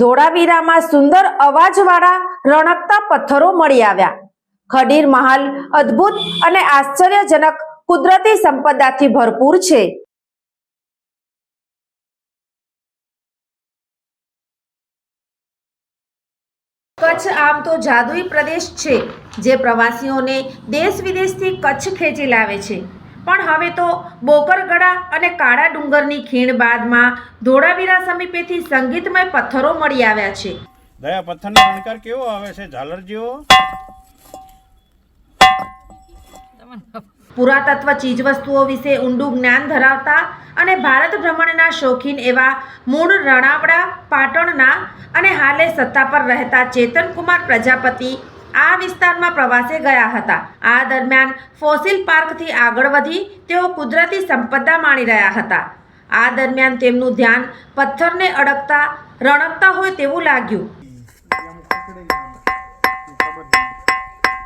ધોળાવીરામાં સુંદર અવાજવાળા રણકતા પથ્થરો મળી આવ્યા. ખડીર મહાલ અદ્ભુત અને આશ્ચર્યજનક કુદરતી સંપદાથી ભરપૂર છે. કચ્છ આમ તો જાદુઈ પ્રદેશ છે, જે પ્રવાસીઓને દેશ વિદેશથી કચ્છ ખેંચી લાવે છે. પણ હવે તો બોકરગડા અને કાળા ડુંગરની ખીણ બાદમાં ધોળાવીરા સમીપેથી સંગીતમય પથ્થરો મળી આવ્યા છે. દયા પથ્થરનો શણગાર કેવો આવે છે? ઝાલર જેવો પુરાતત્વ ચીજવસ્તુઓ વિશે ઊંડું જ્ઞાન ધરાવતા અને ભારત ભ્રમણના શોખીન એવા મૂળ રણાવડા પાટણના અને હાલે સત્તા પર રહેતા ચેતનકુમાર પ્રજાપતિ આ વિસ્તારમાં પ્રવાસે ગયા હતા. આ દરમિયાન ફોસિલ પાર્કથી આગળ વધી તેઓ કુદરતી સંપદા માણી રહ્યા હતા. આ દરમિયાન તેમનું ધ્યાન પથ્થરને અડકતા રણકતા હોય તેવું લાગ્યું.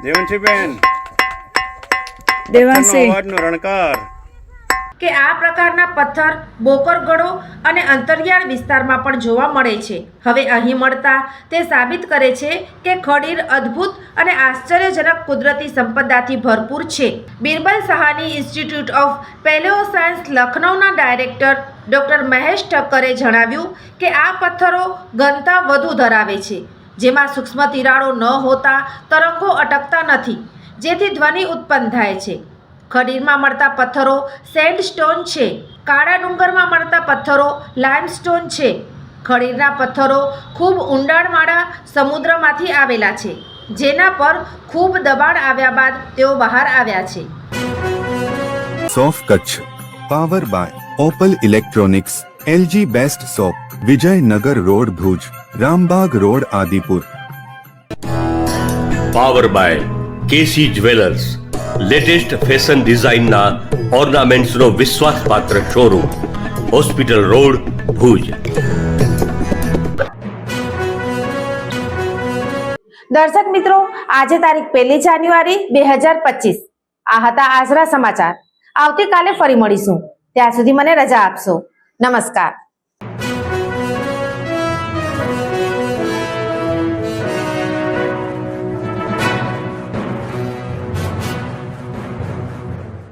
દેવંશીબેન દેવાંશી. અવાજનો રણકાર. કે આ પ્રકારના પથ્થર બોકરગડો અને અંતરિયાળ વિસ્તારમાં પણ જોવા મળે છે. હવે અહીં મળતા તે સાબિત કરે છે કે ખડીર અદ્ભુત અને આશ્ચર્યજનક કુદરતી સંપદાથી ભરપૂર છે. Birbal Sahni institute of palaeo science લખનૌના director doctor Mahesh ઠક્કરે જણાવ્યું કે આ પથ્થરો ઘનતા વધુ ધરાવે છે, જેમાં સૂક્ષ્મ તિરાડો ન હોતા તરંગો અટકતા નથી, જેથી ધ્વનિ ઉત્પન્ન થાય છે. ખડીરમાં મળતા પથ્થરો સેન્ડસ્ટોન છે. કાળા ડુંગરમાં મળતા પથ્થરો લાઇમસ્ટોન છે. ખડીરના પથ્થરો ખૂબ ઊંડાણવાળા સમુદ્રમાંથી આવેલા છે જેના પર ખૂબ દબાણ આવ્યા બાદ તેઓ બહાર આવ્યા છે. સોફ Kutch power by Opal electronics LG best shop Vijaynagar road Bhuj Rambag road Adipur power by KC jewellers latest fashion ડિઝાઇનના ઓર્નામેન્ટ્સનો વિશ્વાસપાત્ર શોરૂમ, હોસ્પિટલ રોડ, ભુજ. દર્શક મિત્રો, આજે તારીખ પહેલી જાન્યુઆરી બે હજાર પચીસ. આ હતા આજના સમાચાર. આવતીકાલે ફરી મળીશું. ત્યાં સુધી મને રજા આપશો. નમસ્કાર.